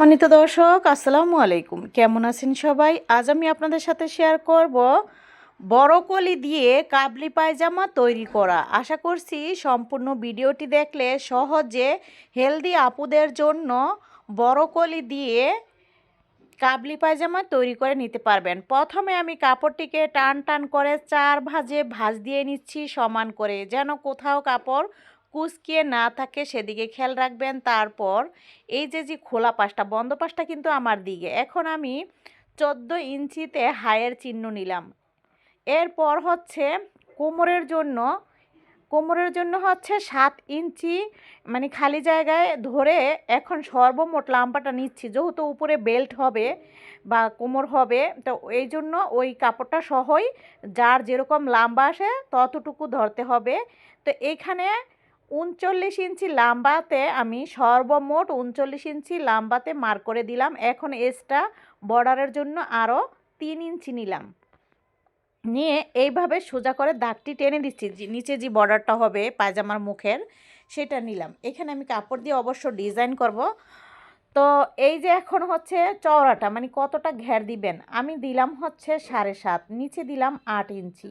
সম্মানিত দর্শক, আসসালামু আলাইকুম। কেমন আছেন সবাই? আজ আমি আপনাদের সাথে শেয়ার করব বড় কলি দিয়ে কাবলি পায়জামা তৈরি করা। আশা করছি সম্পূর্ণ ভিডিওটি দেখলে সহজে হেলদি আপুদের জন্য বড় কলি দিয়ে কাবলি পায়জামা তৈরি করে নিতে পারবেন। প্রথমে আমি কাপড়টিকে টান টান করে চার ভাজে ভাজ দিয়ে নিচ্ছি সমান করে, যেন কোথাও কাপড় কুচকিয়ে না থাকে সেদিকে খেয়াল রাখবেন। তারপর এই যে যে খোলা পাশটা, বন্ধ পাশটা কিন্তু আমার দিকে। এখন আমি চোদ্দ ইঞ্চিতে হায়ের চিহ্ন নিলাম। এরপর হচ্ছে কোমরের জন্য কোমরের জন্য হচ্ছে সাত ইঞ্চি মানে খালি জায়গায় ধরে এখন সর্বমোট লাম্বাটা নিচ্ছি। যেহেতু উপরে বেল্ট হবে বা কোমর হবে, তো এই জন্য ওই কাপড়টা সহই যার যেরকম লাম্বা আসে ততটুকু ধরতে হবে। তো এইখানে উনচল্লিশ ইঞ্চি লাম্বাতে আমি সর্বমোট উনচল্লিশ ইঞ্চি লাম্বাতে মার করে দিলাম। এখন এসটা বর্ডারের জন্য আরও তিন ইঞ্চি নিলাম। নিয়ে এইভাবে সোজা করে দাগটি টেনে দিচ্ছি নিচে যে বর্ডারটা হবে পায়জামার মুখের, সেটা নিলাম। এখানে আমি কাপড় দিয়ে অবশ্য ডিজাইন করব। তো এই যে এখন হচ্ছে চওড়াটা মানে কতটা ঘের দিবেন? আমি দিলাম হচ্ছে সাড়ে সাত, নিচে দিলাম আট ইঞ্চি।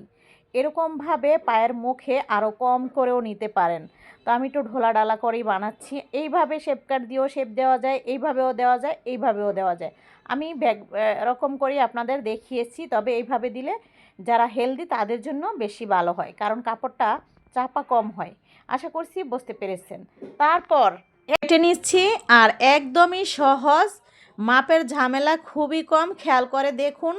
এরকমভাবে পায়ের মুখে আরও কম করেও নিতে পারেন। তো আমি একটু ঢোলা ডালা করেই বানাচ্ছি। এইভাবে শেপ কাট দিয়েও শেপ দেওয়া যায়, এইভাবেও দেওয়া যায়, এইভাবেও দেওয়া যায়। আমি ব্যাগ এরকম করেই আপনাদের দেখিয়েছি। তবে এইভাবে দিলে যারা হেলদি তাদের জন্য বেশি ভালো হয়, কারণ কাপড়টা চাপা কম হয়। আশা করছি বুঝতে পেরেছেন। তারপর কেটে নিচ্ছি আর একদমই সহজ, মাপের ঝামেলা খুবই কম। খেয়াল করে দেখুন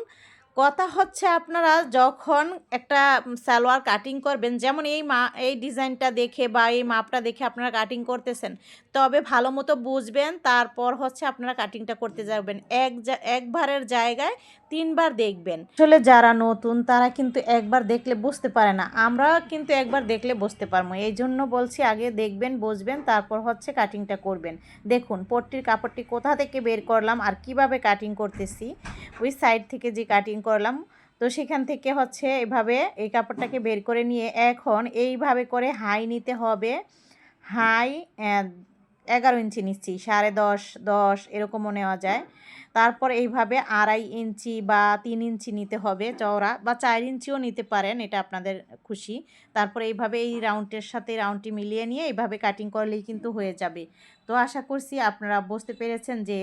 কথা হচ্ছে আপনারা যখন একটা সালোয়ার কাটিং করবেন, যেমন এই মা, এই ডিজাইনটা দেখে বা এই মাপটা দেখে আপনারা কাটিং করতেছেন, তবে ভালো মতো বুঝবেন, তারপর হচ্ছে আপনারা কাটিংটা করতে যাবেন। এক একবারের জায়গায় তিনবার দেখবেন। আসলে যারা নতুন, তারা কিন্তু একবার দেখলে বুঝতে পারে না। আমরা কিন্তু একবার দেখলে বুঝতে পারব। এই জন্য বলছি, আগে দেখবেন, বুঝবেন, তারপর হচ্ছে কাটিংটা করবেন। দেখুন, পট্টির কাপড়টি কোথা থেকে বের করলাম আর কীভাবে কাটিং করতেছি? ওই সাইড থেকে যে কাটিং করলাম। তো সেখান থেকে হচ্ছে এভাবে এই কাপড়টাকে বের করে নিয়ে এখন এইভাবে করে হাই নিতে হবে। হাই এগারো ইঞ্চি নিচ্ছি সাড়ে দশ দশ এরকমও নেওয়া যায়। তারপর এইভাবে আড়াই ইঞ্চি বা তিন ইঞ্চি নিতে হবে চওড়া বা চার ইঞ্চিও নিতে পারেন এটা আপনাদের খুশি। তারপর এইভাবে এই রাউন্ডের সাথে রাউন্ডটি মিলিয়ে নিয়ে এইভাবে কাটিং করলেই কিন্তু হয়ে যাবে। তো আশা করছি আপনারা বুঝতে পেরেছেন যে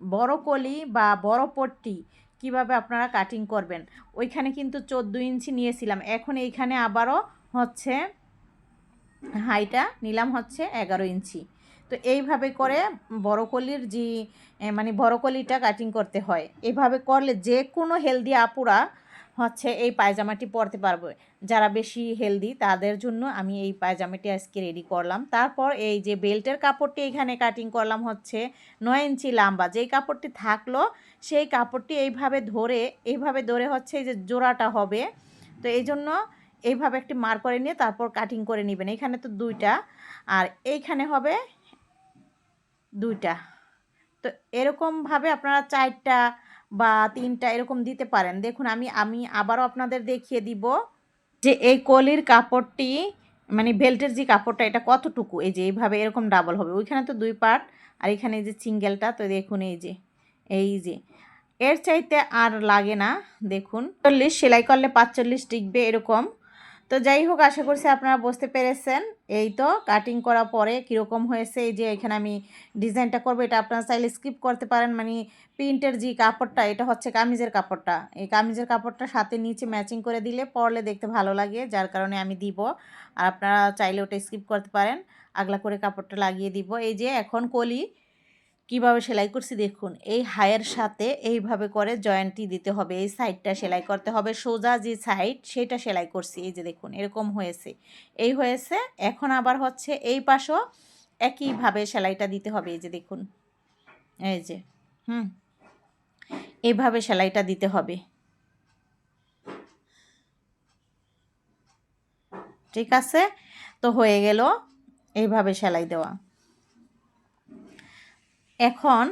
বড় কলি বা বড় পট্টি কীভাবে আপনারা কাটিং করবেন? ওইখানে কিন্তু চোদ্দ ইঞ্চি নিয়েছিলাম। এখন এইখানে আবারও হচ্ছে হাইটা নিলাম হচ্ছে এগারো ইঞ্চি। তো এইভাবে করে বড়কলির যে মানে বড়কলিটা কাটিং করতে হয়। এভাবে করলে যে কোনো হেলদি আপুরা হচ্ছে এই পায়জামাটি পরতে পারবে। যারা বেশি হেলদি তাদের জন্য আমি এই পায়জামাটি আজকে রেডি করলাম। তারপর এই যে বেল্টের কাপড়টি এখানে কাটিং করলাম হচ্ছে নয় ইঞ্চি লাম্বা। যেই কাপড়টি থাকল, সেই কাপড়টি এইভাবে ধরে এইভাবে ধরে হচ্ছে এই যে জোড়াটা হবে। তো এই জন্য এইভাবে একটি মার করে নিয়ে তারপর কাটিং করে নেবেন। এখানে তো দুইটা, আর এইখানে হবে দুইটা। তো এরকমভাবে আপনারা চারটা বা তিনটা এরকম দিতে পারেন। দেখুন, আমি আমি আবারও আপনাদের দেখিয়ে দিব যে এই কলির কাপড়টি মানে বেল্টের যে কাপড়টা, এটা কতটুকু? এই যে এইভাবে এরকম ডাবল হবে। ওইখানে তো দুই পার্ট, আর এখানে এই যে সিঙ্গেলটা, তো দেখুন এই যে এই যে। এর চাইতে আর লাগে না, দেখুন। চল্লিশ, সেলাই করলে পাঁচচল্লিশ টিকবে এরকম। তো যাই হোক, আশা করছি আপনারা বুঝতে পেরেছেন। এই তো কাটিং করার পরে কীরকম হয়েছে, এই যে এখানে আমি ডিজাইনটা করব, এটা আপনারা চাইলে স্কিপ করতে পারেন। মানে প্রিন্টের যে কাপড়টা, এটা হচ্ছে কামিজের কাপড়টা। এই কামিজের কাপড়টা সাথে নিচে ম্যাচিং করে দিলে পরলে দেখতে ভালো লাগে, যার কারণে আমি দিব। আর আপনারা চাইলে ওটা স্কিপ করতে পারেন। আগলা করে কাপড়টা লাগিয়ে দিব। এই যে এখন কলি কীভাবে সেলাই করছি দেখুন, এই হায়ের সাথে এইভাবে করে জয়েন্টটি দিতে হবে, এই সাইডটা সেলাই করতে হবে, সোজা যে সাইড সেটা সেলাই করছি, এই যে দেখুন, এরকম হয়েছে। এই হয়েছে, এখন আবার হচ্ছে এই পাশও একইভাবে সেলাইটা দিতে হবে, এই যে দেখুন, এই যে, হুম এইভাবে সেলাইটা দিতে হবে। ঠিক আছে? তো হয়ে গেল, এইভাবে সেলাই দেওয়া। এখন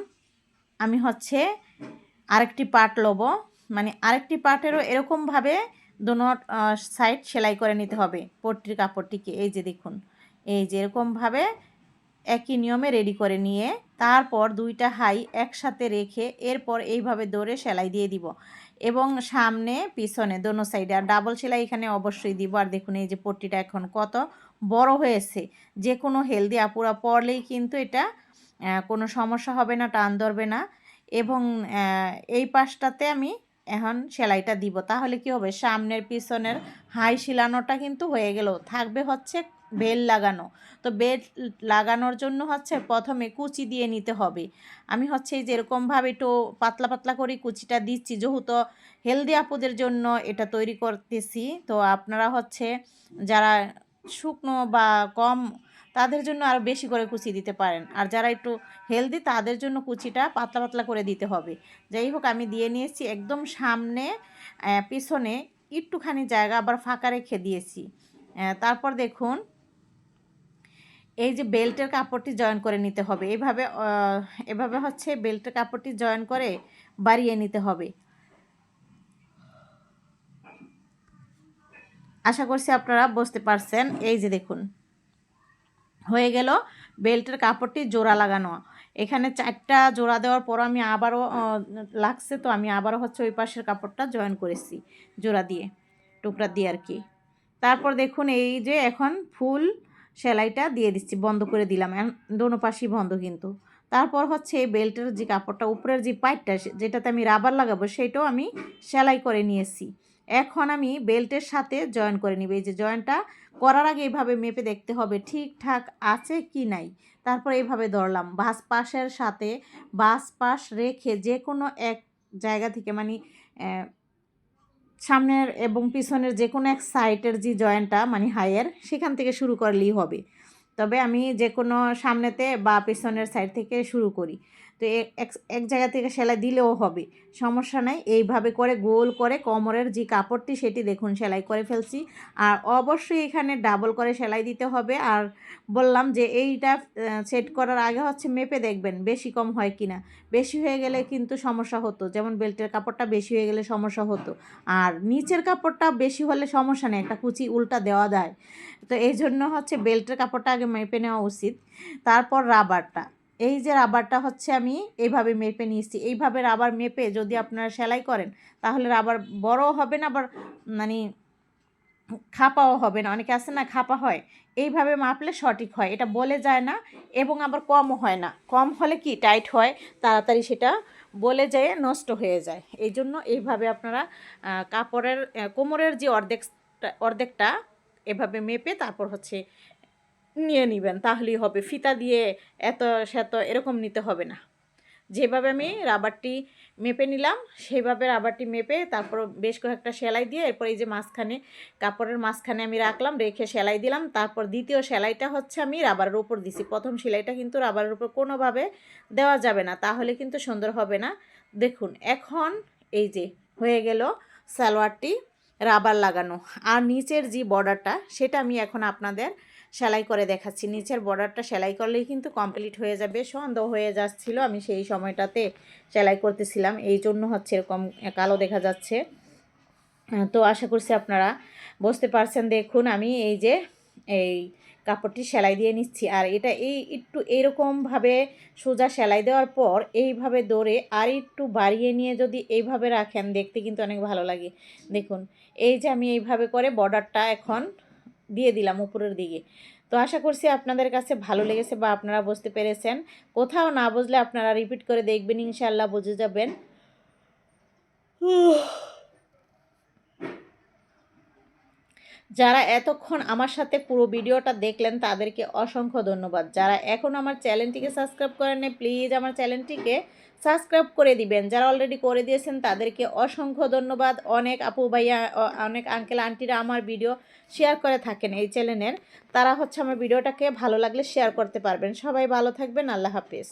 আমি হচ্ছে আরেকটি পার্ট লব। মানে আরেকটি পার্টেরও এরকমভাবে দোনো সাইড সেলাই করে নিতে হবে পট্টির কাপড়টিকে। এই যে দেখুন, এই যে এরকমভাবে একই নিয়মে রেডি করে নিয়ে তারপর দুইটা হাই একসাথে রেখে এরপর এইভাবে দৌড়ে সেলাই দিয়ে দিব এবং সামনে, পিছনে দোনো সাইডে আর ডাবল সেলাই এখানে অবশ্যই দিব। আর দেখুন, এই যে পট্টিটা এখন কত বড় হয়েছে। যে কোনো হেলদি আপুরা পরলেই কিন্তু এটা কোনো সমস্যা হবে না, টান ধরবে না। এবং এই পাশটাতে আমি এখন সেলাইটা দিব। তাহলে কি হবে? সামনের পিছনের হাই শিলানোটা কিন্তু হয়ে গেল। থাকবে হচ্ছে বেল লাগানো। তো বেল লাগানোর জন্য হচ্ছে প্রথমে কুচি দিয়ে নিতে হবে। আমি হচ্ছে এই যেরকমভাবে একটু পাতলা পাতলা করে কুচিটা দিচ্ছি, যেহেতু হেলদি আপুদের জন্য এটা তৈরি করতেছি, তো আপনারা হচ্ছে যারা শুকনো বা কম তাদের জন্য আরও বেশি করে কুচি দিতে পারেন। আর যারা একটু হেলদি তাদের জন্য কুচিটা পাতলা পাতলা করে দিতে হবে। যাই হোক, আমি দিয়ে নিয়েছি একদম সামনে পিছনে একটুখানি জায়গা আবার ফাঁকা রেখে দিয়েছি। তারপর দেখুন, এই যে বেল্টের কাপড়টি জয়েন করে নিতে হবে। এভাবে এভাবে হচ্ছে বেল্টের কাপড়টি জয়েন করে বাড়িয়ে নিতে হবে। আশা করছি আপনারা বুঝতে পারছেন। এই যে দেখুন হয়ে গেল বেল্টের কাপড়টি জোড়া লাগানো। এখানে চারটা জোড়া দেওয়ার পর আমি আবারও লাগছে তো আমি আবারও হচ্ছে ওই পাশের কাপড়টা জয়েন করেছি, জোড়া দিয়ে, টুকরা দিয়ে আর কি। তারপর দেখুন এই যে এখন ফুল সেলাইটা দিয়ে দিচ্ছি, বন্ধ করে দিলাম দোনো পাশেই বন্ধ কিন্তু। তারপর হচ্ছে এই বেল্টের যে কাপড়টা, উপরের যে পাইপটা যেটাতে আমি রাবার লাগাবো, সেটাও আমি সেলাই করে নিয়েছি। এখন আমি বেল্টের সাথে জয়েন করে নিব। এই যে জয়েনটা করার আগে এইভাবে মেপে দেখতে হবে ঠিকঠাক আছে কি নাই। তারপর এইভাবে ধরলাম, বাস পাশের সাথে বাস পাশ রেখে যে কোনো এক জায়গা থেকে মানে সামনের এবং পিছনের যে কোনো এক সাইটের যে জয়েন্টটা মানে হাইয়ের, সেখান থেকে শুরু করলেই হবে। তবে আমি যে কোনো সামনেতে বা পিছনের সাইড থেকে শুরু করি। তো এক এক জায়গা থেকে সেলাই দিলেও হবে। সমস্যা নাই, এইভাবে করে গোল করে কোমরের যে কাপড়টি সেটি দেখুন, সেলাই করে ফেলছি। আর অবশ্যই এখানে ডাবল করে সেলাই দিতে হবে। আর বললাম যে এইটা সেট করার আগে হচ্ছে মেপে দেখবেন বেশি কম হয় কিনা বেশি হয়ে গেলে কিন্তু সমস্যা হতো। যেমন বেল্টের কাপড়টা বেশি হয়ে গেলে সমস্যা হতো। আর নিচের কাপড়টা বেশি হলে সমস্যা নেই, একটা কুচি উল্টা দেওয়া যায়। তো এই জন্য হচ্ছে বেল্টের কাপড়টা আগে মেপে নেওয়া উচিত। তারপর রাবারটা। এই যে রাবারটা হচ্ছে আমি এইভাবে মেপে নিয়েছি। এইভাবে রাবার মেপে যদি আপনারা সেলাই করেন, তাহলে রাবার বড়ও হবে না, আবার মানে খাপাও হবে না। অনেকে আছে না, খাপা হয়। এইভাবে মাপলে সঠিক হয়। এটা বলে যায় না এবং আবার কমও হয় না। কম হলে কি? টাইট হয়, তাড়াতাড়ি সেটা বলে যেয়ে নষ্ট হয়ে যায়। এই জন্য এইভাবে আপনারা কাপড়ের কোমরের যে অর্ধেক অর্ধেকটা এভাবে মেপে তারপর হচ্ছে নিয়ে নেবেন তাহলেই হবে। ফিতা দিয়ে এত সেত এরকম নিতে হবে না। যেভাবে আমি রাবারটি মেপে নিলাম সেইভাবে রাবারটি মেপে তারপর বেশ কয়েকটা সেলাই দিয়ে এরপর এই যে মাঝখানে কাপড়ের মাঝখানে আমি রাখলাম রেখে সেলাই দিলাম। তারপর দ্বিতীয় সেলাইটা হচ্ছে আমি রাবারের উপর দিছি। প্রথম সেলাইটা কিন্তু রাবারের উপর কোনোভাবে দেওয়া যাবে না তাহলে কিন্তু সুন্দর হবে না। দেখুন এখন এই যে হয়ে গেল সালোয়ারটি রাবার লাগানো। আর নিচের যে বর্ডারটা সেটা আমি এখন আপনাদের সেলাই করে দেখাচ্ছি। নিচের বর্ডারটা সেলাই করলেই কিন্তু কমপ্লিট হয়ে যাবে। সন্দেহ হয়ে যাচ্ছিল। আমি সেই সময়টাতে সেলাই করতেছিলাম। এই জন্য হচ্ছে এরকম কালো দেখা যাচ্ছে। তো আশা করছি আপনারা বুঝতে পারছেন। দেখুন, আমি এই যে এই কাপড়টি সেলাই দিয়ে নিচ্ছি। আর এটা এই একটু এইরকমভাবে সোজা সেলাই দেওয়ার পর এইভাবে দৌড়ে আর একটু বাড়িয়ে নিয়ে যদি এইভাবে রাখেন, দেখতে কিন্তু অনেক ভালো লাগে। দেখুন, এই যে আমি এইভাবে করে বর্ডারটা এখন দিয়ে দিলাম উপরের দিকে। তো আশা করছি আপনাদের কাছে ভালো লেগেছে বা আপনারা বুঝতে পেরেছেন। কোথাও না বুঝলে আপনারা রিপিট করে দেখবেন ইনশাল্লাহ বুঝে যাবেন। যারা এতক্ষণ আমার সাথে পুরো ভিডিওটা দেখলেন, তাদেরকে অসংখ্য ধন্যবাদ। যারা এখন আমার চ্যানেলটিকে সাবস্ক্রাইব করেন প্লিজ আমার চ্যানেলটিকে সাবস্ক্রাইব করে দিবেন। যারা অলরেডি করে দিয়েছেন, তাদেরকে অসংখ্য ধন্যবাদ। অনেক আপু ভাইয়া অনেক আঙ্কেল আন্টিরা আমার ভিডিও শেয়ার করে থাকেন এই চ্যানেলের। তারা হচ্ছে আমার ভিডিওটাকে ভালো লাগলে শেয়ার করতে পারবেন। সবাই ভালো থাকবেন, আল্লাহ হাফিজ।